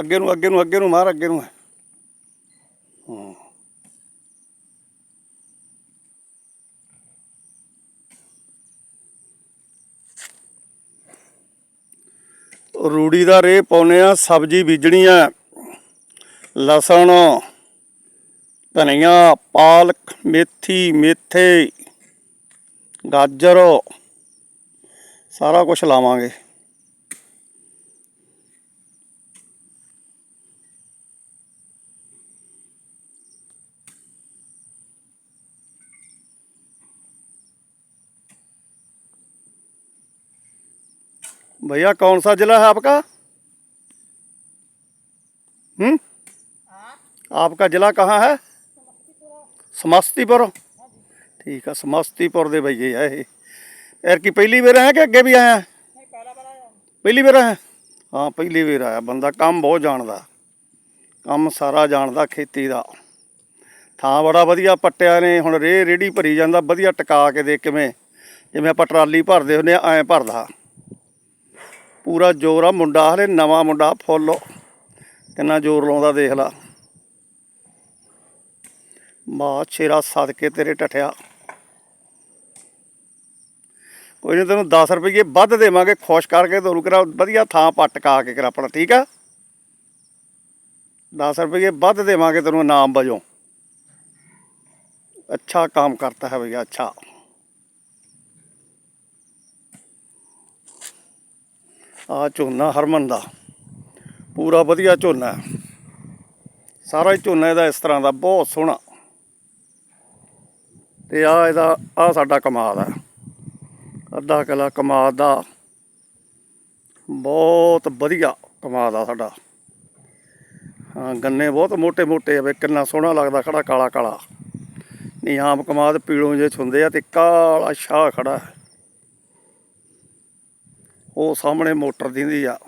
ਅੱਗੇ ਨੂੰ ਅੱਗੇ ਨੂੰ ਅੱਗੇ ਨੂੰ ਮਾਰ, ਅੱਗੇ ਨੂੰ। ਹਾਂ। ਰੂੜੀ ਦਾ ਰੇ ਪਾਉਨੇ ਆ ਸਬਜ਼ੀ ਬੀਜਣੀ ਆ ਲਸਣ, ਧਨੀਆ, ਪਾਲਕ, ਮੇਥੀ, ਮੇਥੇ, ਗਾਜਰ, ਸਾਰਾ ਕੁਝ ਲਾਵਾਂਗੇ। भैया कौन सा जिला है आपका हम्म आपका जिला कहाँ है समस्तीपुर ठीक है समस्तीपुर ਦੇ ਭਈਏ ਆ ਇਹ ਐਰ ਕੀ ਪਹਿਲੀ ਵਾਰ ਆਇਆ ਕਿ ਅੱਗੇ ਵੀ ਆਇਆ ਪਹਿਲੀ ਵਾਰ ਆਇਆ ਹਾਂ ਪਹਿਲੀ ਵਾਰ ਆਇਆ ਬੰਦਾ ਕੰਮ ਬਹੁਤ ਜਾਣਦਾ ਕੰਮ ਸਾਰਾ ਜਾਣਦਾ ਖੇਤੀ ਦਾ ਥਾਂ ਬੜਾ ਵਧੀਆ ਪੱਟਿਆ ਨੇ ਹੁਣ ਰੇ ਰੇੜੀ ਭਰੀ ਜਾਂਦਾ ਵਧੀਆ ਟਿਕਾ ਕੇ ਦੇ ਕਿਵੇਂ ਜਿਵੇਂ ਆਪਾਂ ਟਰਾਲੀ ਭਰਦੇ ਹੁੰਦੇ ਆ ਐਂ ਭਰਦਾ ਪੂਰਾ ਜ਼ੋਰ ਆ, ਮੁੰਡਾ ਹਲੇ ਨਵਾਂ ਮੁੰਡਾ, ਫੁੱਲ। ਕਿੰਨਾ ਜ਼ੋਰ ਲਾਉਂਦਾ ਦੇਖ ਲਾ। ਮਾ, ਛੇਰਾ ਸਦਕੇ ਤੇਰੇ ਟਠਿਆ। ਕੋਈ ਨਹੀਂ ਤੈਨੂੰ 10 ਰੁਪਏ ਵੱਧ ਦੇਵਾਂਗੇ, ਖੁਸ਼ ਕਰਕੇ ਤੁਹਾਨੂੰ ਕਰਾ, ਵਧੀਆ ਥਾਂ ਪੱਟ ਕਾ ਕੇ ਕਰਾ ਆਪਣਾ, ਠੀਕ ਆ? 10 ਰੁਪਏ ਵੱਧ ਦੇਵਾਂਗੇ ਤੈਨੂੰ ਇਨਾਮ ਵਜੋਂ। ਅੱਛਾ ਕੰਮ ਕਰਤਾ ਹੈ ਭਈਆ, ਅੱਛਾ। ਆ ਝੋਨਾ ਹਰਮਨ ਦਾ। ਪੂਰਾ ਵਧੀਆ ਝੋਨਾ ਸਾਰਾ ਹੀ ਝੋਨਾ ਇਹਦਾ ਇਸ ਤਰ੍ਹਾਂ ਦਾ ਬਹੁਤ ਸੋਹਣਾ। ਤੇ ਆ ਇਹਦਾ ਆ ਸਾਡਾ ਕਮਾਦ ਆ ਅੱਧਾ ਕਿਲਾ ਕਮਾਦ ਦਾ। ਬਹੁਤ ਵਧੀਆ ਕਮਾਦ ਆ ਸਾਡਾ। ਹਾਂ, ਗੰਨੇ ਬਹੁਤ ਮੋٹے ਮੋٹے ਆ ਵੇ ਕਿੰਨਾ ਸੋਹਣਾ ਲੱਗਦਾ ਖੜਾ ਕਾਲਾ ਕਾਲਾ ਨਹੀਂ ਆਮ ਕਮਾਦ ਪੀਲੋਂ ਜੇ ਛੁੰਦੇ ਆ ਤੇ ਕਾਲਾ ਸ਼ਾਹ ਖੜਾ ਹੈ। ਉਹ ਸਾਹਮਣੇ ਮੋਟਰ ਦਿੰਦੀ ਆ।